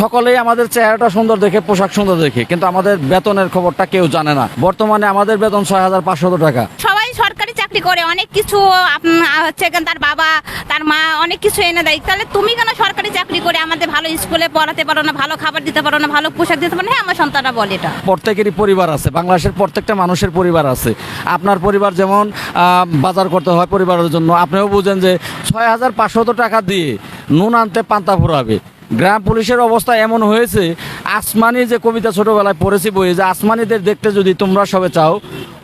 সকলেই আমাদের চেহারাটা সুন্দর দেখে পোশাক সুন্দর দেখে কিন্তু আমাদের বেতনের খবরটা কেউ জানে না। বর্তমানে আমাদের বেতন ছয় হাজার পাঁচশত টাকা। সবাই সরকারি চাকরি করে অনেক কিছু হচ্ছে তার বাবা তার মা অনেক কিছু এনে দেয়। তাহলে তুমি কেন সরকারি চাকরি করে আমাদের ভালো স্কুলে পড়াতে পারো না ভালো খাবার দিতে পারো না ভালো পোশাক দিতে পারো না? হ্যাঁ আমার সন্তানরা বলে এটা। প্রত্যেকেরই পরিবার আছে বাংলাদেশের প্রত্যেকটা মানুষের পরিবার আছে। আপনার পরিবার যেমন বাজার করতে হয় পরিবারের জন্য আপনিও বুঝেন যে ছয় হাজার পাঁচশত টাকা দিয়ে নুন আনতে পান্তা ফুরাবে। গ্রাম পুলিশের অবস্থা এমন হয়েছে, আসমানি যে কবিতা ছোটবেলায় পড়েছি বইয়ে, যে আসমানিদের দেখতে যদি তোমরা সবে চাও,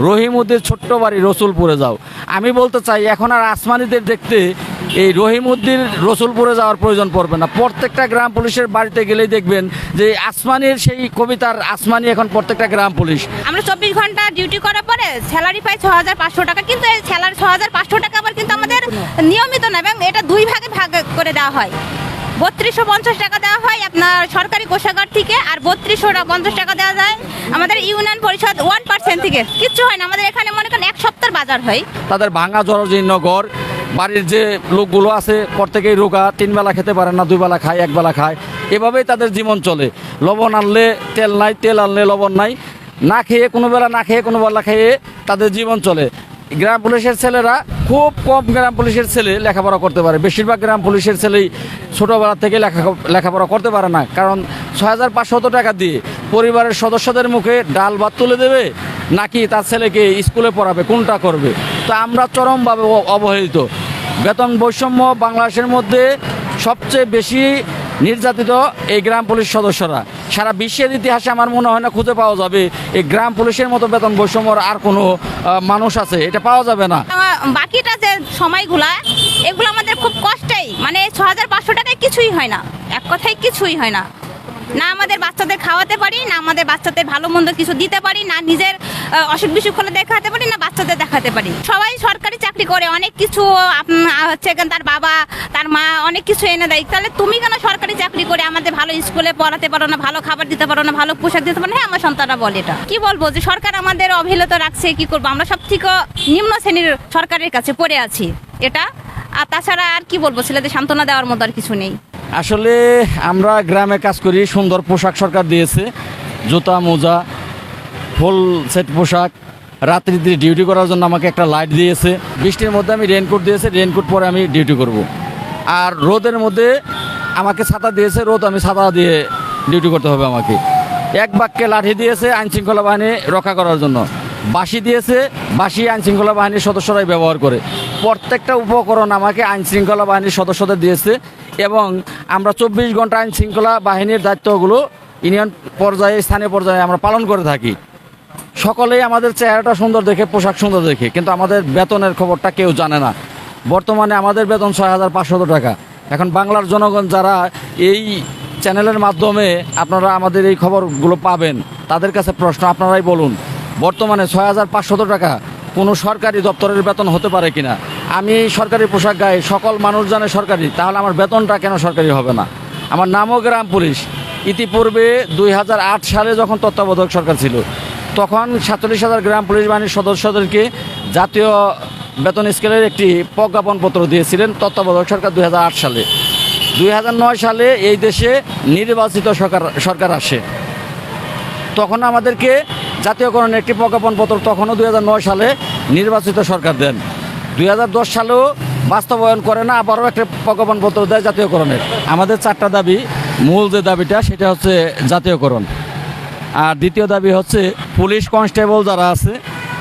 রহিমুদ্দির ছোট্ট বাড়ি রসুলপুরে যাও। আমি বলতে চাই, এখন আর আসমানিদের দেখতে এই রহিমুদ্দির রসুলপুরে যাওয়ার প্রয়োজন পড়বে না। প্রত্যেকটা গ্রাম পুলিশের বাড়িতে গেলেই দেখবেন যে আসমানির সেই কবিতার আসমানি এখন প্রত্যেকটা গ্রাম পুলিশ। আমরা চব্বিশ ঘণ্টা ডিউটি করার পরে স্যালারি পাই ছ হাজার পাঁচশো টাকা, কিন্তু এই স্যালারি ছ হাজার পাঁচশো টাকা আবার কিন্তু আমাদের নিয়মিত না, এবং এটা দুই ভাগে ভাগ করে দেওয়া হয়। বত্রিশশো পঞ্চাশ টাকা দেওয়া হয় আপনার সরকারি কোষাগার থেকে, আর বত্রিশশো পঞ্চাশ টাকা দেওয়া যায় আমাদের ইউনিয়ন পরিষদ ওয়ান পার্সেন্ট থেকে। কিচ্ছু হয় না, আমাদের এখানে মনে করেন এক সপ্তাহ বাজার হয়। তাদের ভাঙা জরাজীর্ণ ঘর, বাড়ির যে লোকগুলো আছে, প্রত্যেকেই রোগা, তিন বেলা খেতে পারে না, দুই বেলা খায়, এক বেলা খায়। এভাবেই তাদের জীবন চলে। লবণ আনলে তেল নাই, তেল আনলে লবণ নাই। না খেয়ে কোনো বেলা, না খেয়ে কোনো বেলা খেয়ে তাদের জীবন চলে। গ্রাম পুলিশের ছেলেরা খুব কম গ্রাম পুলিশের ছেলে লেখাপড়া করতে পারে। বেশিরভাগ গ্রাম পুলিশের ছেলেই ছোটোবেলা থেকে লেখা লেখাপড়া করতে পারে না। কারণ ছয় হাজার টাকা দিয়ে পরিবারের সদস্যদের মুখে ডাল ভাত তুলে দেবে, নাকি তার ছেলেকে স্কুলে পড়াবে, কোনটা করবে? তো আমরা চরমভাবে অবহেলিত। বেতন বৈষম্য বাংলাদেশের মধ্যে সবচেয়ে বেশি নির্যাতিত এই গ্রাম পুলিশ সদস্যরা। সারা বিশ্বের ইতিহাসে আমার মনে হয় না খুঁজে পাওয়া যাবে। এই গ্রাম পুলিশের মতো বেতন বৈষম্যর আর কোনো মানুষ আছে, এটা পাওয়া যাবে না। বাকিটা যে সময়গুলা, এগুলো আমাদের খুব কষ্টেই। মানে ছ হাজার পাঁচশো টাকায় কিছুই হয় না। এক কথায় কিছুই হয় না। না আমাদের বাচ্চাদের খাওয়াতে পারি, না আমাদের বাচ্চাদের ভালো মন্দ কিছু দিতে পারি, না নিজের অসুখ বিসুখ হলে দেখাতে পারি, না বাচ্চাদের দেখাতে পারি। সবাই সরকারি চাকরি করে, অনেক কিছু হচ্ছে তার বাবা, তার মা, অনেক কিছু এনে দেয়। তাহলে তুমি কেন সরকারি চাকরি করে আমাদের ভালো স্কুলে পড়াতে পারো না, ভালো খাবার দিতে পারো না, ভালো পোশাক দিতে পারো না? হ্যাঁ আমার সন্তানরা বলে এটা। কি বলব যে সরকার আমাদের অবহেলিত রাখছে, কি করব? আমরা সব থেকে নিম্ন শ্রেণির সরকারের কাছে পড়ে আছি এটা। আর তাছাড়া আর কি বলব? ছেলেদের সান্ত্বনা দেওয়ার মতো আর কিছু নেই। আসলে আমরা গ্রামে কাজ করি, সুন্দর পোশাক সরকার দিয়েছে, জুতা, মোজা, ফুল সেট পোশাক রাত্রিতে ডিউটি করার জন্য আমাকে একটা লাইট দিয়েছে। বৃষ্টির মধ্যে আমি রেনকোট দিয়েছে রেনকোট পরে আমি ডিউটি করব। আর রোদের মধ্যে আমাকে ছাতা দিয়েছে, রোদ আমি ছাতা দিয়ে ডিউটি করতে হবে আমাকে। এক বাক্যে লাঠি দিয়েছে আইন শৃঙ্খলা বাহিনী রক্ষা করার জন্য। বাঁশি দিয়েছে, বাঁশি আইন শৃঙ্খলা বাহিনীর সদস্যরাই ব্যবহার করে। প্রত্যেকটা উপকরণ আমাকে আইন শৃঙ্খলা বাহিনীর সদস্যদের দিয়েছে। এবং আমরা চব্বিশ ঘণ্টা আইন শৃঙ্খলা বাহিনীর দায়িত্বগুলো ইউনিয়ন পর্যায়ে, স্থানীয় পর্যায়ে আমরা পালন করে থাকি। সকলেই আমাদের চেহারাটা সুন্দর দেখে, পোশাক সুন্দর দেখে, কিন্তু আমাদের বেতনের খবরটা কেউ জানে না। বর্তমানে আমাদের বেতন ছয় হাজার পাঁচশত টাকা। এখন বাংলার জনগণ যারা এই চ্যানেলের মাধ্যমে আপনারা আমাদের এই খবরগুলো পাবেন, তাদের কাছে প্রশ্ন, আপনারাই বলুন। বর্তমানে ছয় হাজার পাঁচশত টাকা কোনো সরকারি দপ্তরের বেতন হতে পারে কিনা? আমি সরকারি পোশাক গায়ে সকল মানুষ জানে সরকারি, তাহলে আমার বেতনটা কেন সরকারি হবে না? আমার নামও গ্রাম পুলিশ। ইতিপূর্বে দুই হাজার আট সালে যখন তত্ত্বাবধায়ক সরকার ছিল, তখন সাতচল্লিশ হাজার গ্রাম পুলিশ বাহিনীর সদস্যদেরকে জাতীয় বেতন স্কেলের একটি প্রজ্ঞাপনপত্র দিয়েছিলেন তত্ত্বাবধায়ক সরকার দুই হাজার আট সালে। দুই হাজার নয় সালে এই দেশে নির্বাচিত সরকার সরকার আসে। তখন আমাদেরকে জাতীয়করণের একটি প্রজ্ঞাপনপত্র তখনও দুই হাজার নয় সালে নির্বাচিত সরকার দেন। দুই হাজার দশ সালেও বাস্তবায়ন করে না, আবারও একটা প্রজ্ঞাপনপত্র দেয় জাতীয়করণের। আমাদের চারটা দাবি, মূল যে দাবিটা, সেটা হচ্ছে জাতীয়করণ। আর দ্বিতীয় দাবি হচ্ছে পুলিশ কনস্টেবল যারা আছে,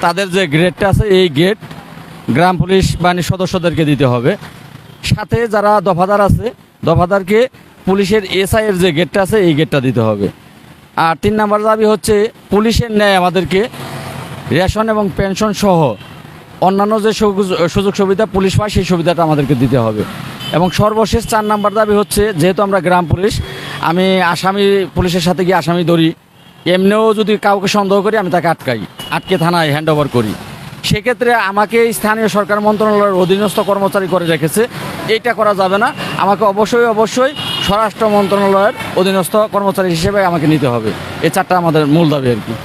তাদের যে গ্রেডটা আছে, এই গ্রেড গ্রাম পুলিশ বাহিনীর সদস্যদেরকে দিতে হবে। সাথে যারা দফাদার আছে, দফাদারকে পুলিশের এসআই এর যে গেটটা আছে, এই গেটটা দিতে হবে। আর তিন নাম্বার দাবি হচ্ছে পুলিশের ন্যায় আমাদেরকে রেশন এবং পেনশন সহ অন্যান্য যে সুযোগ- সুবিধা, পুলিশ পায়, সেই সুবিধাটা আমাদেরকে দিতে হবে। এবং সর্বশেষ চার নাম্বার দাবি হচ্ছে, যেহেতু আমরা গ্রাম পুলিশ, আমি আসামি পুলিশের সাথে গিয়ে আসামি ধরি। এমনিও যদি কাউকে সন্দেহ করি, আমি তাকে আটকাই। আটকে থানায় হ্যান্ড ওভার করি। সেক্ষেত্রে আমাকে স্থানীয় সরকার মন্ত্রণালয়ের অধীনস্থ কর্মচারী করে রেখেছে। এইটা করা যাবে না। আমাকে অবশ্যই অবশ্যই স্বরাষ্ট্র মন্ত্রণালয়ের অধীনস্থ কর্মচারী হিসেবে আমাকে নিতে হবে। এই চারটা আমাদের মূল দাবি আর কি।